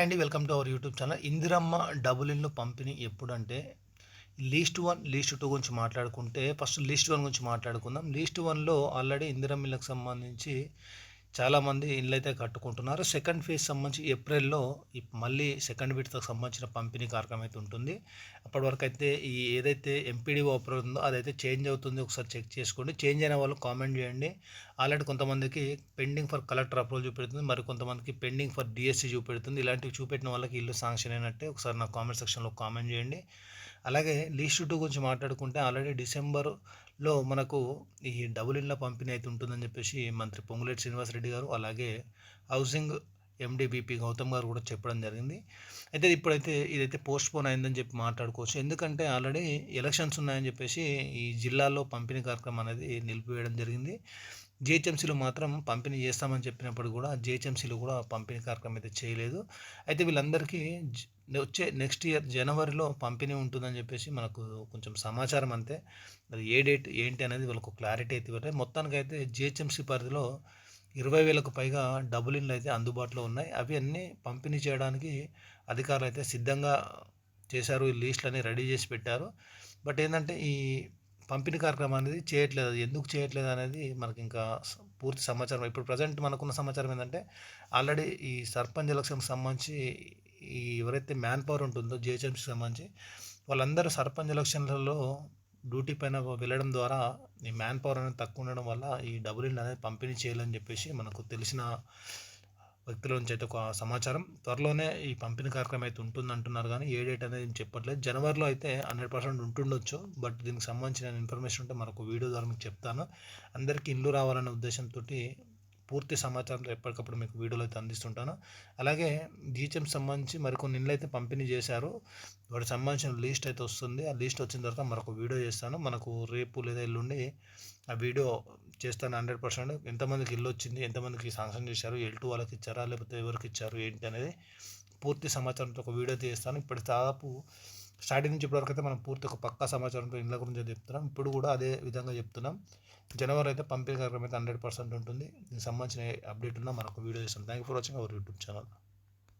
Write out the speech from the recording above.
And welcome to our YouTube channel. Indiramma double ఇన్లు పంపిణీ ఎప్పుడంటే least one least two గురించి మాట్లాడుకుంటే ఫస్ట్ లీస్ట్ వన్ గురించి మాట్లాడుకుందాం. లీస్ట్ వన్లో ఆల్రెడీ ఇందిరమ్మ ఇళ్ళకి సంబంధించి చాలామంది ఇళ్ళు అయితే కట్టుకుంటున్నారు. సెకండ్ ఫేజ్ సంబంధించి ఏప్రిల్లో మళ్ళీ సెకండ్ విడతకు సంబంధించిన పంపిణీ కార్యక్రమం అయితే ఉంటుంది. అప్పటి వరకు అయితే ఈ ఏదైతే ఎంపీడీ ఆఫర్ ఉందో అదైతే చేంజ్ అవుతుంది. ఒకసారి చెక్ చేసుకోండి. చేంజ్ అయిన వాళ్ళు కామెంట్ చేయండి. ఆల్రెడీ కొంతమందికి పెండింగ్ ఫర్ కలెక్టర్ అప్రూవల్ చూపెడుతుంది. మరి కొంతమందికి పెండింగ్ ఫర్ డిఎస్సి చూపెడుతుంది. ఇలాంటివి చూపెట్టిన వాళ్ళకి ఇల్లు శాంక్షన్ అయినట్టే ఒకసారి నా కామెంట్ సెక్షన్లో కామెంట్ చేయండి. అలాగే లీస్ట్ టూ గురించి మాట్లాడుకుంటే ఆల్రెడీ డిసెంబర్ లో మనకు ఈ డబుల్ ఇండ్ల పంపిణీ అయితే ఉంటుందని చెప్పేసి మంత్రి పొంగులేటి శ్రీనివాసరెడ్డి గారు అలాగే హౌసింగ్ ఎండీబీపీ గౌతమ్ గారు కూడా చెప్పడం జరిగింది. అయితే ఇప్పుడైతే ఇదైతే పోస్ట్ పోన్ అయిందని చెప్పి మాట్లాడుకోవచ్చు. ఎందుకంటే ఆల్రెడీ ఎలక్షన్స్ ఉన్నాయని చెప్పేసి ఈ జిల్లాలో పంపిణీ కార్యక్రమం అనేది నిలిపివేయడం జరిగింది. జిహెచ్ఎంసీలో మాత్రం పంపిణీ చేస్తామని చెప్పినప్పుడు కూడా జిహెచ్ఎంసీలో కూడా పంపిణీ కార్యక్రమం అయితే చేయలేదు. అయితే వీళ్ళందరికీ వచ్చే నెక్స్ట్ ఇయర్ జనవరిలో పంపిణీ ఉంటుందని చెప్పేసి మనకు కొంచెం సమాచారం అంతే. అది ఏ డేట్ ఏంటి అనేది వాళ్ళకు క్లారిటీ అయితే ఇవ్వలేదు మొత్తానికి అయితే జిహెచ్ఎంసీ పరిధిలో ఇరవై వేలకు పైగా డబుల్ ఇన్లు అయితే అందుబాటులో ఉన్నాయి. అవి అన్నీ పంపిణీ చేయడానికి అధికారులు అయితే సిద్ధంగా చేశారు. ఈ లిస్టులు రెడీ చేసి పెట్టారు. బట్ ఏంటంటే ఈ పంపిణీ కార్యక్రమం అనేది చేయట్లేదు. ఎందుకు చేయట్లేదు అనేది మనకి ఇంకా పూర్తి సమాచారం. ఇప్పుడు ప్రజెంట్ మనకున్న సమాచారం ఏంటంటే ఆల్రెడీ ఈ సర్పంచ్ ఎలక్షన్కి సంబంధించి ఈ ఎవరైతే మ్యాన్ పవర్ ఉంటుందో జిహెచ్ఎంసీకి సంబంధించి వాళ్ళందరూ సర్పంచ్ ఎలక్షన్లలో డ్యూటీ పైన వెళ్ళడం ద్వారా ఈ మ్యాన్ పవర్ అనేది తక్కువ ఉండడం వల్ల ఈ డబుల్ ఇన్ అనేది పంపిణీ చేయాలని చెప్పేసి మనకు తెలిసిన వ్యక్తుల నుంచి అయితే ఒక సమాచారం. త్వరలోనే ఈ పంపిణీ కార్యక్రమం అయితే ఉంటుంది అంటున్నారు కానీ ఏ డేట్ అనేది చెప్పట్లేదు. జనవరిలో అయితే హండ్రెడ్ పర్సెంట్ ఉంటుండొచ్చు. బట్ దీనికి సంబంధించిన ఇన్ఫర్మేషన్ ఉంటే మనకు వీడియో ద్వారా మీకు చెప్తాను. అందరికీ ఇల్లు రావాలనే ఉద్దేశంతో పూర్తి సమాచారం ఎప్పటికప్పుడు మీకు వీడియోలో అయితే అందిస్తుంటాను. అలాగే జీహెచ్ఎం సంబంధించి మరికొన్ని ఇండ్లు అయితే పంపిణీ చేశారు. వాటికి సంబంధించిన లిస్ట్ అయితే వస్తుంది. ఆ లిస్ట్ వచ్చిన తర్వాత మరొక వీడియో చేస్తాను. మనకు రేపు లేదా ఎల్లుండి ఆ వీడియో చేస్తాను హండ్రెడ్ పర్సెంట్. ఎంతమందికి ఇల్లు వచ్చింది ఎంతమందికి శాంక్షన్ చేశారు ఎల్ టూ వాళ్ళకి ఇచ్చారా లేకపోతే ఎవరికి ఇచ్చారు ఏంటి అనేది పూర్తి సమాచారంతో ఒక వీడియో తీస్తాను ఇప్పటి దాదాపు స్టార్టింగ్ నుంచి ఇప్పటివరకు అయితే మనం పూర్తి ఒక పక్కా సమాచారంతో ఇండ్ల గురించి చెప్తున్నాం. ఇప్పుడు కూడా అదే విధంగా చెప్తున్నాం. జనవరి అయితే పంపిణీ కార్యక్రమం అయితే హండ్రెడ్ పర్సెంట్ ఉంటుంది. దీనికి సంబంధించిన అప్డేట్ ఉన్నా మనకు వీడియో చేస్తాం. Thank for watching our YouTube channel